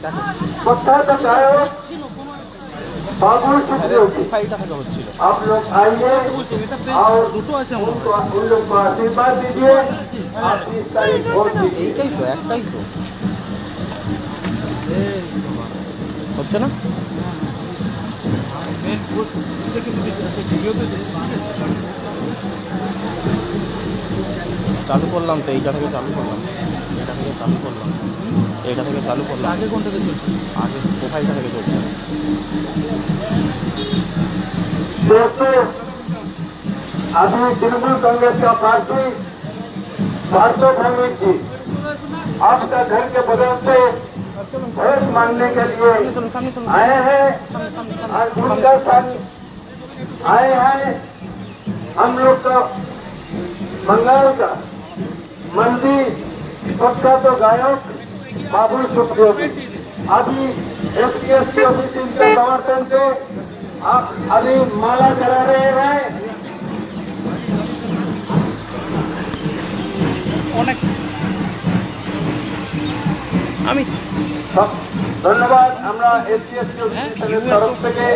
प्रख्यात गायक बाबुल सुप्रियो जी ফাইলটা থাকা হচ্ছিল आप लोग आइए और দুটো আছে उनको उन लोग को आशीर्वाद दीजिए आप इस तारीख वोट दीजिए এইটাই তো একটাই তো হচ্ছে না চালু করলাম তো এইটা থেকে চালু করলাম এটা থেকে চালু করলাম এইটা থেকে চালু করলাম আগে কোনটা থেকে চলছে আগে প্রোফাইলটা থেকে চলছে दोस्तों अभी तृणमूल कांग्रेस का पार्टी भारतो भौमिक जी आपका घर के बदल से वोट मांगने के लिए চলুন সামনে চলুন आए हैं और उनका साथ आए हैं हम लोग का बंगाल का मंदिर सबका तो गायक बाबुल सुप्रियो जी। अभी S T S T office के समर्थन से आप अभी माला चला रहे हैं আমি সব- ধন্যবাদ আমরা এস টি এস টি অফিসের তরফ থেকে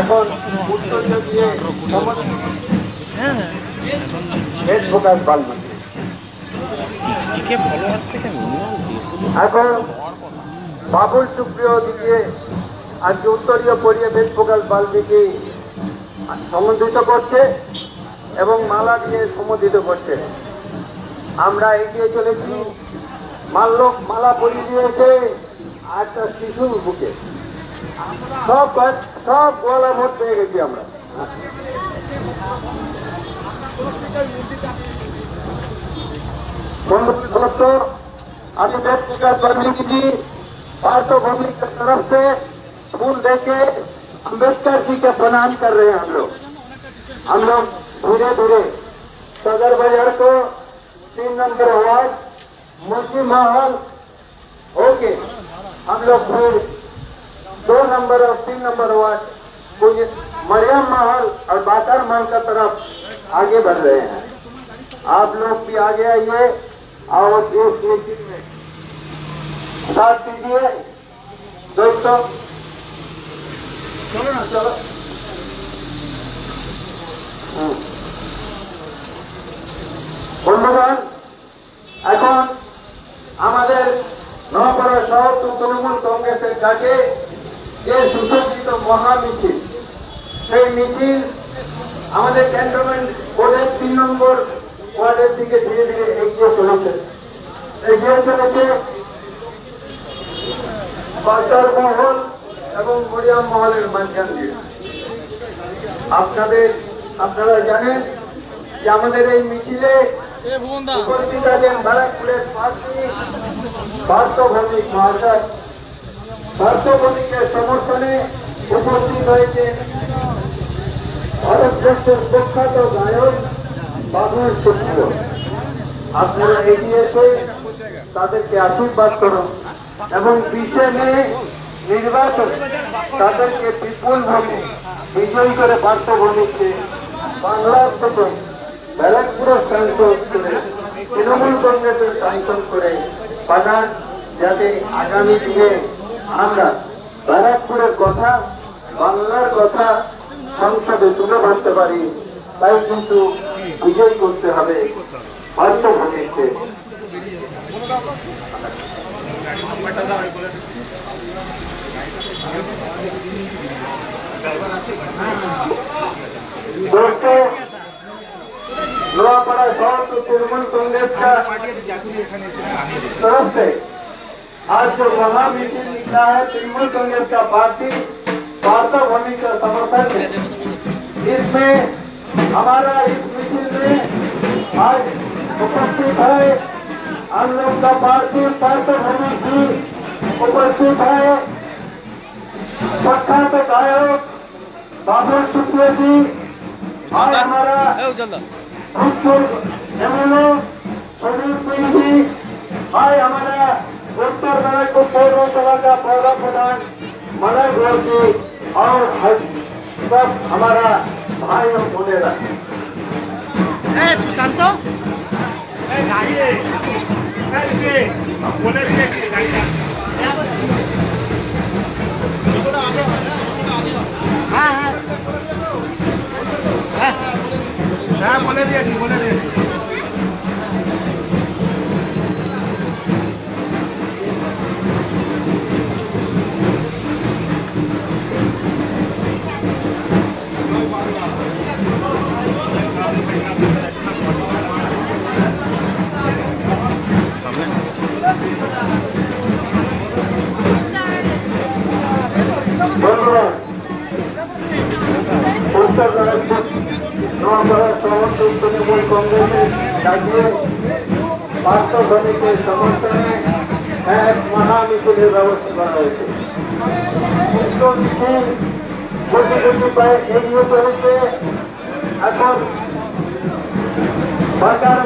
এখন উত্তরীয় দিয়ে হ্যাঁ হেড প্রকাশ পালবে সিক্সটি কে ফলোয়ার্স থেকে এখন বাবুল সুপ্রিয় দিকে আজকে উত্তরীয় পরিয়ে বেশ প্রকাশ বালদিকে সম্বোধিত করছে এবং মালা দিয়ে সম্বোধিত করছে। আমরা এগিয়ে চলেছি। মাল্য মালা পরিয়ে দিয়েছে আর শিশুর বুকে। সব সব গোয়ালা ভোট পেয়ে গেছি আমরা। दोस्तों अभी वेद प्रकाश वाल्मीकि जी पार्थो भूमि की तरफ़ से फूल देके अंबेडकर जी के प्रणाम कर रहे हैं हम लोग हम लोग धीरे धीरे सदर बाज़ार को तीन नंबर वार्ड मुंशी महल ओके हम लोग फिर दो नंबर और तीन नंबर वार्ड कुछ मरियम महल और बातर महल का तरफ़ आगे बढ़ रहे हैं आप लोग भी आगे आइए और इस मीटिंग में साथ दीजिए दोस्तों चलो ना चलो হুম। বন্ধুগণ এখন আমাদের নয়াপাড়া শহর তো তৃণমূল কংগ্রেসের ডাকে যে সুসজ্জিত মহামিছিল সেই মিছিল আমাদের ক্যান্টনমেন্ট বোর্ডের তিন নম্বর ওয়ার্ডের দিকে ধীরে ধীরে এগিয়ে চলেছে। এগিয়ে চলেছে বাজার মহল এবং মরিয়াম মহলের মাঝখান দিয়ে। আপনাদের, আপনারা জানেন যে আমাদের এই মিছিলে উপস্থিত আছেন ব্যারাকপুরের প্রার্থী পার্থভৌমিক মহাশয়। পার্থভৌমিকের সমর্থনে উপস্থিত হয়েছে ভারতবর্ষের প্রখ্যাত গায়ক বাবুল সুপ্রিয় আপনারা এগিয়ে এসে তাদেরকে আশীর্বাদ করুন এবং বিশে নির্বাচন, তাদেরকে বিপুল ভাবে বিজয়ী করে পার্থভূমিকে বাংলার থেকে ব্যারাকপুরের সাংসদ করে, তৃণমূল কংগ্রেসের সাংসদ করে পাঠান যাতে আগামী দিনে আমরা ব্যারাকপুরের কথা, বাংলার কথা সংসদে তুলে ধরতে পারি। তাই কিন্তু বিজয়ী করতে হবে বাধ্য ভোটিংকে दोस्तों नोआपाड़ा साउथ तृणमूल कांग्रेस का तरफ़ से आज जो महामीटिंग निकला है, तृणमूल कांग्रेस का पार्टी वार्ता भूमि का समर्थन है। इसमें हमारा इस मीटिंग उपस्थित है हम लोग का भारतीय पृष्ठभूमि की उपस्थित है प्रख्यात गायक बाबू सुप्रिया जी और हमारा भूतपूर्व एमएलए सुनील सिंह जी और हमारा उत्तर भारत को पूर्व सभा का पौधा प्रधान मनोज गोर जी और सब हमारा भाई और बोलेगा এই দাঁড়িয়ে এই যে বলে দিয়েছি গাড়িটা তৃণমূল কংগ্রেসের ডাকিয়ে পার্থ শ্রমিকের সমর্থনে এক মহা মিছিলের ব্যবস্থা করা হয়েছে উক্ত মিছিল কোটি কোটি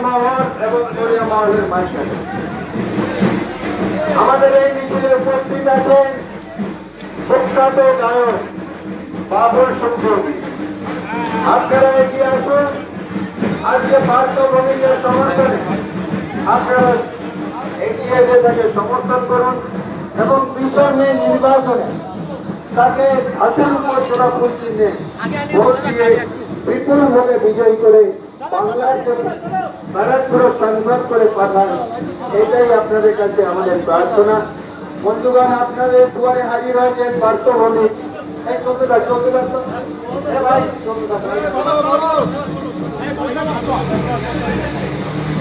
মহল এবং মহলের মাঝখানে আমাদের এই মিছিলে উপস্থিত আছেন প্রখ্যাত গায়ক বাবুল সুন্দরী আপনারা এগিয়ে আসুন। আজকে পার্থ ভূমিকের সমর্থনে আপনারা এগিয়ে এসে তাকে সমর্থন করুন এবং পিছনে নির্বাচনে তাকে হাতের উপর ফুল চিহ্নে ভোট দিয়ে বিপুলভাবে বিজয়ী করে ব্যারাকপুরে সংবাদ করে পাঠান। এটাই আপনাদের কাছে আমাদের প্রার্থনা। বন্ধুগণ, আপনাদের দুয়ারে হাজির হয়েছেন পার্থ ভৌমিক এই চলতে থাক চলতে থাক তো। এ ভাই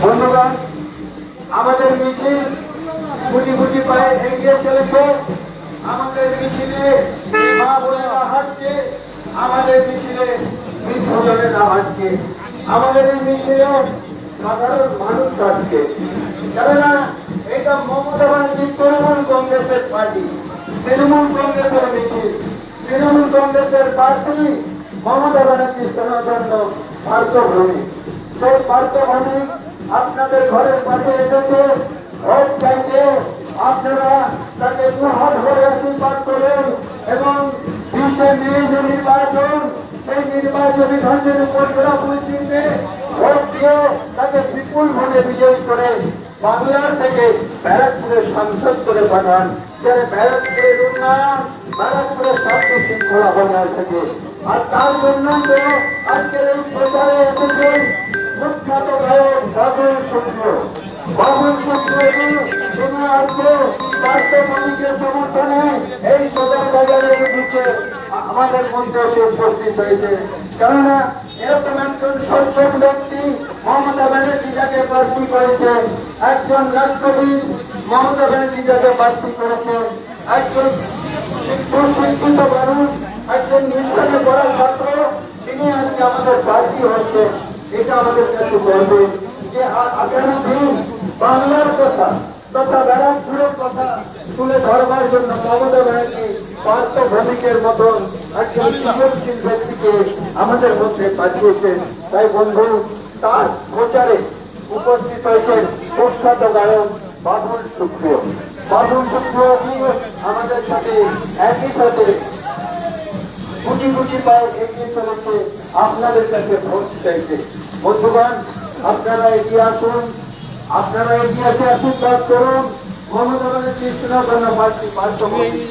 বন্ধুগণ, আমাদের মিছিল গুটি গুটি পায়ে এগিয়ে চলেছে। আমাদের মিছিলে মা বোনেরা আমাদের মিছিলে বৃদ্ধজনেরা হাঁটছে। আমাদের এই মিছিলে সাধারণ মানুষ হাঁটছে কেননা এটা মমতা ব্যানার্জি, তৃণমূল কংগ্রেসের পার্টি। তৃণমূল কংগ্রেসের মিছিল তৃণমূল কংগ্রেসের প্রার্থী মমতা ব্যানার্জি জন্য পার্থভূমি সেই পার্থভূমি আপনাদের ঘরের পাশে এসেছে। ভোট চাইতে আপনারা তাকে দুহাত ভরে আশীর্বাদ করেন এবং বিশে মে যে নির্বাচন সেই নির্বাচনী উপর জোড়া চিনতে ভোট দিয়ে তাকে বিপুল ভোটে বিজয়ী করে বাংলার থেকে ব্যারাকপুরে সাংসদ করে পাঠান যাতে ব্যারাকপুরের উন্নয়ন ব্যারাকপুরের স্বাস্থ্য শৃঙ্খলা বজায় থাকে আর তার জন্য আজকের এই প্রচারে এসেছেন প্রখ্যাত গায়ক বাবুল শুক্র বাবুল শুক্র তিনি আজকে স্বাস্থ্য মন্ত্রীকে সমর্থনে এই সদর বাজারের দিকে আমাদের মধ্যে এসে উপস্থিত হয়েছে। কেননা, এরকম একজন সজ্জন ব্যক্তি মমতা ব্যানার্জি যাকে প্রার্থী করেছে একজন রাষ্ট্রবিদ মমতা ব্যানার্জি যাকে প্রার্থী করেছে একজন সুশিক্ষিত মানুষ, একজন মিশনে পড়া ছাত্র, তিনি আজকে আমাদের প্রার্থী হচ্ছে এটা আমাদের কাছে বলবে যে আগামী দিন বাংলার কথা তথা ব্যারাকপুরের কথা তুলে ধরবার জন্য মমতা ব্যানার্জি পার্থ ভৌমিকের মতন আমাদের মধ্যে পাঠিয়েছেন, তাই বন্ধু, তার প্রচারে উপস্থিত হয়েছেন প্রখ্যাত গায়ক বাবুল শুক্র। বাবুল শুক্র আমাদের সাথে একই সাথে কোটি কোটি পায়ে এগিয়ে চলেছে, আপনাদের কাছে ভোট চাইছে। বন্ধুগণ, আপনারা এগিয়ে আসুন, আপনারা এগিয়ে আসে আশীর্বাদ করুন। মমতা ব্যানার্জি তৃণমূল পার্টি পার্শ্বভূমি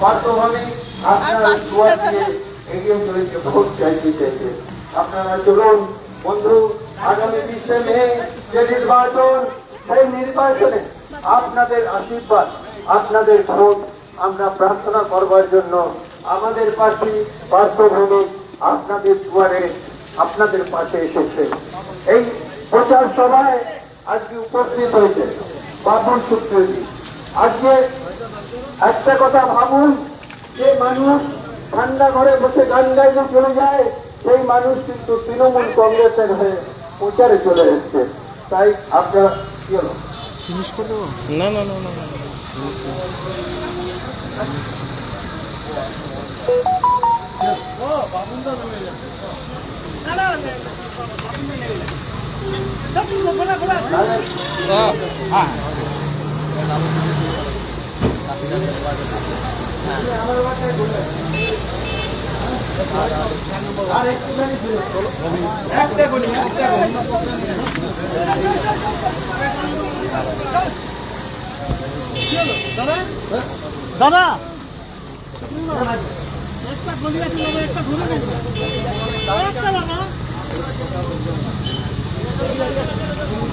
পার্শ্বভূমি আপনারা দুয়ার দিয়ে এগিয়ে চলেছে ভোট চাইতে চাইছে আপনারা চলুন বন্ধু আগামী বিশে মে যে নির্বাচন সেই নির্বাচনে আপনাদের আশীর্বাদ আপনাদের ভোট আমরা প্রার্থনা করবার জন্য আমাদের পাশে পার্শ্বভূমি আপনাদের দুয়ারে আপনাদের পাশে এসেছে। এই প্রচার সভায় আজকে উপস্থিত হয়েছে বাবুল সুপ্রীতি আজকে একটা কথা ভাবুন যে মানুষ ঠান্ডা ঘরে বসে গান গাইতে চলে যায় সেই মানুষ কিন্তু তৃণমূল কংগ্রেসের হয়ে প্রচারে চলে এসছে। তাই আপনারা কি হলো? ফিনিশ করে দেবো? না না না না না finish না। আর একটুখানি দূরে। একটা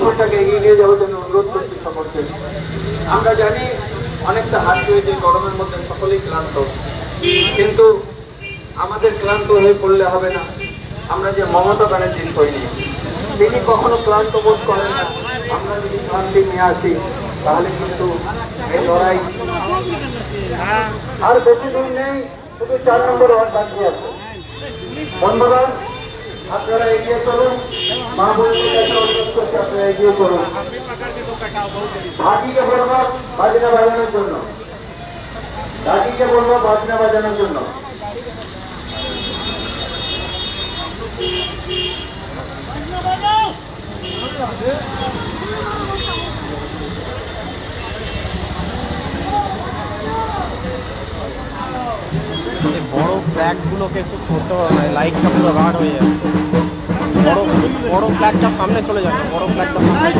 মিছিলটাকে এগিয়ে নিয়ে যাওয়ার জন্য অনুরোধ করছি সকলকে। আমরা জানি অনেকটা হাত হয়েছে গরমের মধ্যে সকলেই ক্লান্ত। কিন্তু আমাদের ক্লান্ত হয়ে পড়লে হবে না। আমরা যে মমতা ব্যানার্জির সৈনিক তিনি কখনো ক্লান্ত বোধ করেন না। আমরা যদি ক্লান্তি নিয়ে আসি, তাহলে কিন্তু এই লড়াই আর বেশি দিন নেই, শুধু চার নম্বর ওয়ার্ড বাকি আছে। বন্ধুগণ আপনারা এগিয়ে চলুন। মা বোনদের অনুরোধ করছি আপনারা এগিয়ে চলুন। ঘাটিকে বলব বাজনা বাজানোর জন্য। ঘাটিকে বলব বাজনা বাজানোর জন্য। বড় ফ্ল্যাগগুলোকে একটু সরতে হবে লাইটটা পুরো গাঢ় হয়ে যাচ্ছে। বড় ফ্ল্যাগটা সামনে চলে যাবে বড় ফ্ল্যাগটা সামনে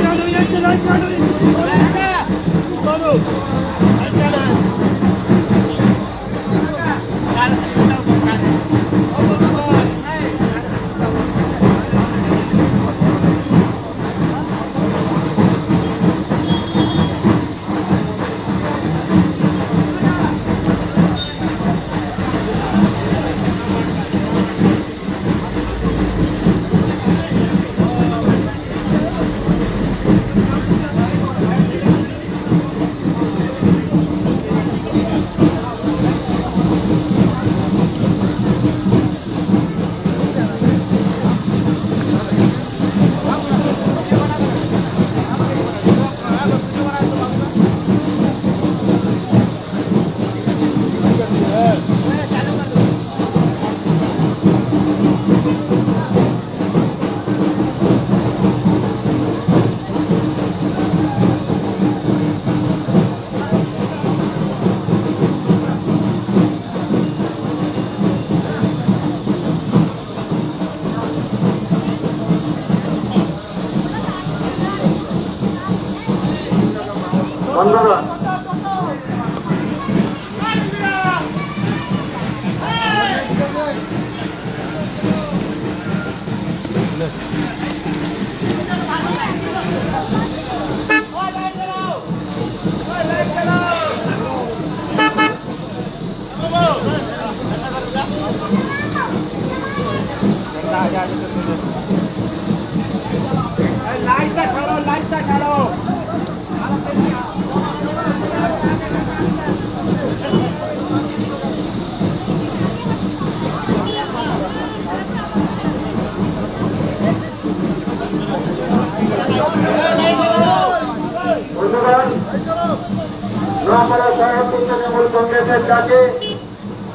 কংগ্রেসের ডাকে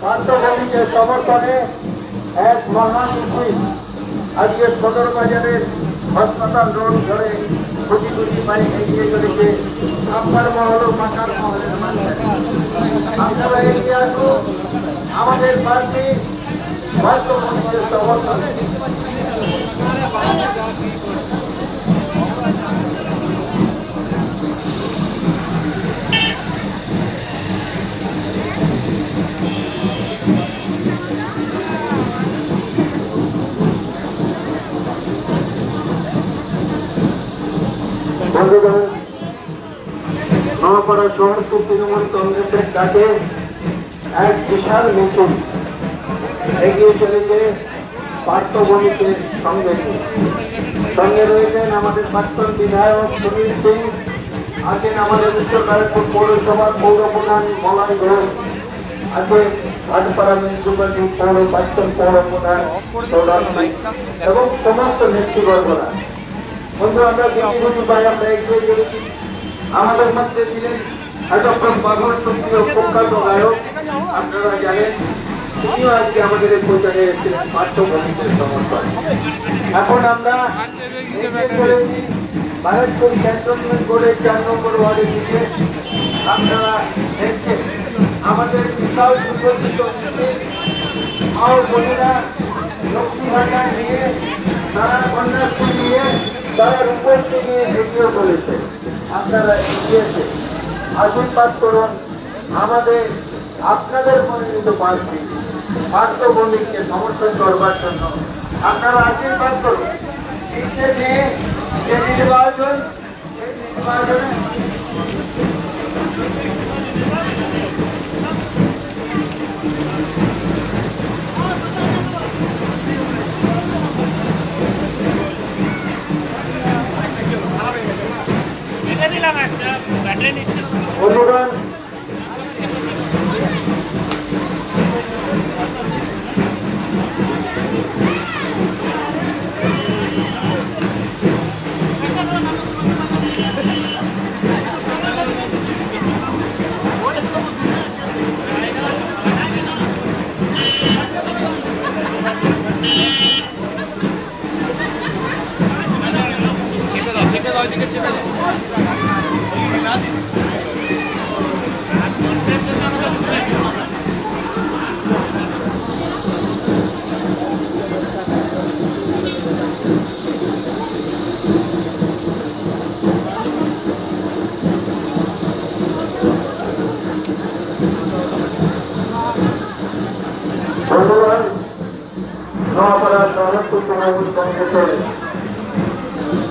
পার্থভূমিকে সমর্থনে এক মহান মিছিল আজকে সদর বাজারের হাসপাতাল রোড ধরে কোটি কোটি বাইক এগিয়ে চলেছে আপনার মহল ও মাকার মহলের মাঝে আপনারা এগিয়ে আসুন। আমাদের প্রার্থী পার্থভূমিকে সমর্থনে। বন্ধুগণ নোয়াপাড়া শহর তৃণমূল কংগ্রেসের ডাকে এক বিশাল মিছিল এগিয়ে চলেছে পার্থভূমিকে সঙ্গে নিয়ে। সঙ্গে রয়েছেন আমাদের প্রাক্তন বিধায়ক সুনীল সিং, আছেন আমাদের উত্তর খড়গপুর পৌরসভার পৌর প্রধান মলয় ঘোষ আছে ভাটপাড়া মিউনিসিপালিটি পৌর প্রাক্তন পৌর প্রধান এবং সমস্ত নেতৃবর্গরা বন্ধু, আমরা দিল্লি ভাই আমরা এগিয়ে চলেছি আমাদের মধ্যে ছিলেন, হয়তো পাগল সুপ্রিয় প্রখ্যাত গায়ক, আপনারা জানেন, তিনিও আজকে আমাদের এই প্রচারে এসেছিলেন পাঠ্যভূমিদের সমর্থন। এখন আমরা ভারতপুর ক্যান্টনমেন্ট বোর্ডের চার নম্বর ওয়ার্ডে দিকে আপনারা দেখছেন আমাদের বিশাল মা ও বোনেরা, লক্ষ্মী ভাণ্ডার নিয়ে তারা কন্যাশ্রী নিয়ে, তারা রূপশ্রী নিয়ে ভিডিও করেছে। আপনারা এগিয়েছে। আশীর্বাদ করুন। আমাদের, আপনাদের মনোনীত প্রার্থী পার্থভূমিকে সমর্থন করবার জন্য আপনারা আশীর্বাদ করুন। তিনটে নিয়ে যে নির্বাচন নির্বাচনে বন্ধুগণ বন্ধুগণ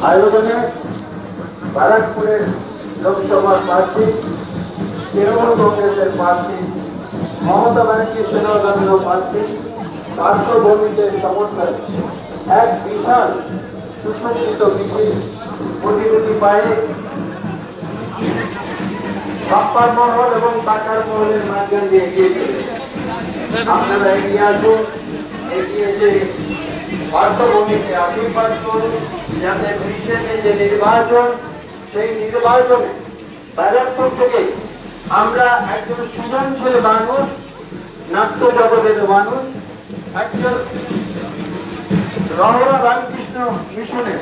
আয়োজনে ব্যারাকপুরের লোকসভার প্রার্থী, তৃণমূল কংগ্রেসের প্রার্থী, মমতা ব্যানার্জি সেনাগামীয় প্রার্থী পার্শ্বভূমিদের সমর্থনে এক বিশাল সুসজ্জিত মিছিল প্রতিনিধি পায়ে বাপ্পার মহল এবং টাকার মহলের মাঝখান দিয়ে এগিয়ে আপনারা এগিয়ে আসুন, এগিয়ে পার্শ্বভূমিকে আশীর্বাদ করুন, যাতে বিশ্বের যে নির্বাচন, সেই নির্বাচনে ব্যারাকপুর থেকে আমরা একজন সৃজনশীল মানুষ, নাট্য জগতের মানুষ, একজন রহরা রামকৃষ্ণ মিশনের